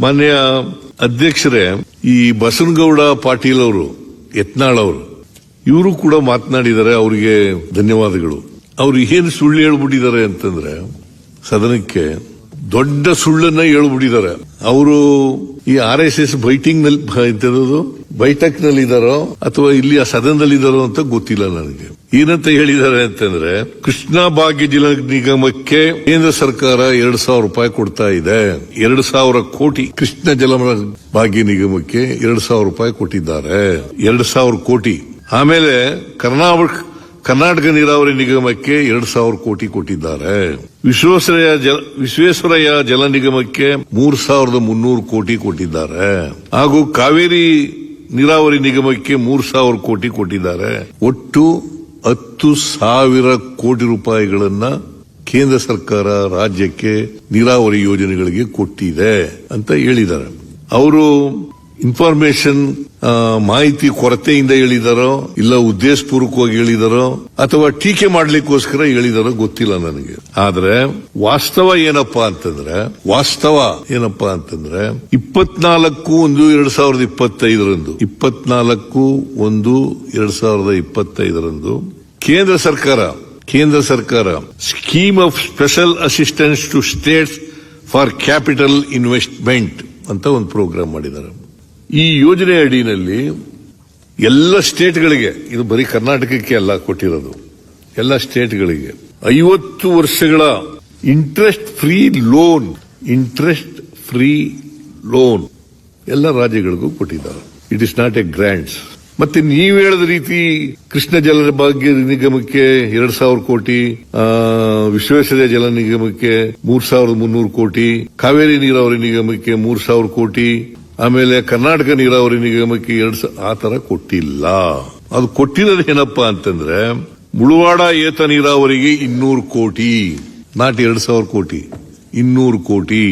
ಮಾನ್ಯ ಅಧ್ಯಕ್ಷರೇ, ಈ ಬಸನಗೌಡ ಪಾಟೀಲ್ ಅವರು, ಯತ್ನಾಳ್ ಅವರು, ಇವರು ಕೂಡ ಮಾತನಾಡಿದ್ದಾರೆ ಅವರಿಗೆ ಧನ್ಯವಾದಗಳು. ಅವ್ರು ಏನು ಸುಳ್ಳು ಹೇಳ್ಬಿಟ್ಟಿದ್ದಾರೆ ಅಂತಂದ್ರೆ, ಸದನಕ್ಕೆ ದೊಡ್ಡ ಸುಳ್ಳನ್ನ ಹೇಳ್ಬಿಟ್ಟಿದ್ದಾರೆ. ಅವರು ಈ ಆರ್ ಎಸ್ ಎಸ್ ಬೈಟಿಂಗ್ನಲ್ಲಿ ಬೈಟಕ್ನಲ್ಲಿ ಅಥವಾ ಇಲ್ಲಿ ಆ ಸದನದಲ್ಲಿ ಅಂತ ಗೊತ್ತಿಲ್ಲ ನನಗೆ. ಏನಂತ ಹೇಳಿದ್ದಾರೆ ಅಂತಂದ್ರೆ ಕೃಷ್ಣಾ ಭಾಗ್ಯ ಜಲ ನಿಗಮಕ್ಕೆ ಕೇಂದ್ರ ಸರ್ಕಾರ ಎರಡ್ ಸಾವಿರ ರೂಪಾಯಿ ಕೊಡ್ತಾ ಇದೆ. ಎರಡ್ ಸಾವಿರ ಕೋಟಿ ಕೃಷ್ಣ ಜಲ ಭಾಗ್ಯ ನಿಗಮಕ್ಕೆ ಎರಡ್ ಸಾವಿರ ರೂಪಾಯಿ ಕೊಟ್ಟಿದ್ದಾರೆ. ಎರಡ್ ಸಾವಿರ ಕೋಟಿ. ಆಮೇಲೆ ಕರ್ನಾಟಕ ಕರ್ನಾಟಕ ನೀರಾವರಿ ನಿಗಮಕ್ಕೆ ಎರಡ್ ಸಾವಿರ ಕೋಟಿ ಕೊಟ್ಟಿದ್ದಾರೆ. ವಿಶ್ವೇಶ್ವರಯ್ಯ ಜಲ ವಿಶ್ವೇಶ್ವರಯ್ಯ ಜಲ ನಿಗಮಕ್ಕೆ ಮೂರ್ ಸಾವಿರದ ಮುನ್ನೂರು ಕೋಟಿ ಕೊಟ್ಟಿದ್ದಾರೆ. ಹಾಗೂ ಕಾವೇರಿ ನೀರಾವರಿ ನಿಗಮಕ್ಕೆ ಮೂರ್ ಸಾವಿರ ಕೋಟಿ ಕೊಟ್ಟಿದ್ದಾರೆ. ಒಟ್ಟು ಹತ್ತು ಸಾವಿರ ಕೋಟಿ ರೂಪಾಯಿಗಳನ್ನ ಕೇಂದ್ರ ಸರ್ಕಾರ ರಾಜ್ಯಕ್ಕೆ ನೀರಾವರಿ ಯೋಜನೆಗಳಿಗೆ ಕೊಟ್ಟಿದೆ ಅಂತ ಹೇಳಿದ್ದಾರೆ. ಅವರು ಇನ್ಫಾರ್ಮೇಶನ್ ಮಾಹಿತಿ ಕೊರತೆಯಿಂದ ಹೇಳಿದಾರೋ, ಇಲ್ಲ ಉದ್ದೇಶಪೂರ್ವಕವಾಗಿ ಹೇಳಿದಾರೋ, ಅಥವಾ ಟೀಕೆ ಮಾಡಲಿಕ್ಕೋಸ್ಕರ ಹೇಳಿದಾರೋ ಗೊತ್ತಿಲ್ಲ ನನಗೆ. ಆದ್ರೆ ವಾಸ್ತವ ಏನಪ್ಪಾ ಅಂತಂದ್ರೆ, ವಾಸ್ತವ ಏನಪ್ಪಾ ಅಂತಂದ್ರೆ, ಇಪ್ಪತ್ನಾಲ್ಕು ಒಂದು ಎರಡ್ ಸಾವಿರದ ಇಪ್ಪತ್ತೈದರಂದು, ಇಪ್ಪತ್ನಾಲ್ಕು ಒಂದು ಎರಡ್ ಸಾವಿರದ ಇಪ್ಪತ್ತೈದರಂದು ಕೇಂದ್ರ ಸರ್ಕಾರ ಕೇಂದ್ರ ಸರ್ಕಾರ scheme of special assistance to states for capital investment ಅಂತ ಒಂದು ಪ್ರೋಗ್ರಾಮ್ ಮಾಡಿದ್ದಾರೆ. ಈ ಯೋಜನೆ ಅಡಿಯಲ್ಲಿ ಎಲ್ಲ ಸ್ಟೇಟ್ಗಳಿಗೆ ಇದು ಬರೀ ಕರ್ನಾಟಕಕ್ಕೆ ಅಲ್ಲ, ಕೊಟ್ಟಿರೋದು. ಎಲ್ಲ ಸ್ಟೇಟ್ಗಳಿಗೆ ಐವತ್ತು ವರ್ಷಗಳ interest free loan interest free loan ಎಲ್ಲ ರಾಜ್ಯಗಳಿಗೂ ಕೊಟ್ಟಿದ್ದಾರೆ. It is not a grants ಮತ್ತೆ ನೀವು ಹೇಳಿದ ರೀತಿ ಕೃಷ್ಣ ಜಲ ಭಾಗ್ಯ ನಿಗಮಕ್ಕೆ ಎರಡ್ ಸಾವಿರ ಕೋಟಿ ಆ, ವಿಶ್ವೇಶ್ವರಯ್ಯ ಜಲ ನಿಗಮಕ್ಕೆ ಮೂರ್ ಸಾವಿರದ ಮುನ್ನೂರು ಕೋಟಿ ಕಾವೇರಿ ನೀರಾವರಿ ನಿಗಮಕ್ಕೆ ಮೂರ್ ಸಾವಿರ ಕೋಟಿ ಆಮೇಲೆ ಕರ್ನಾಟಕ ನೀರಾವರಿ ನಿಗಮಕ್ಕೆ ಎರಡ್ ಆ ತರ ಕೊಟ್ಟಿಲ್ಲ. ಅದು ಕೊಟ್ಟಿರೋದು ಏನಪ್ಪಾ ಅಂತಂದ್ರೆ ಮುಳುವಾಡ ಏತ ನೀರಾವರಿಗೆ ಇನ್ನೂರು ಕೋಟಿ ನಾಟ್ ಎರಡ್ ಸಾವಿರ ಕೋಟಿ ಇನ್ನೂರು ಕೋಟಿ.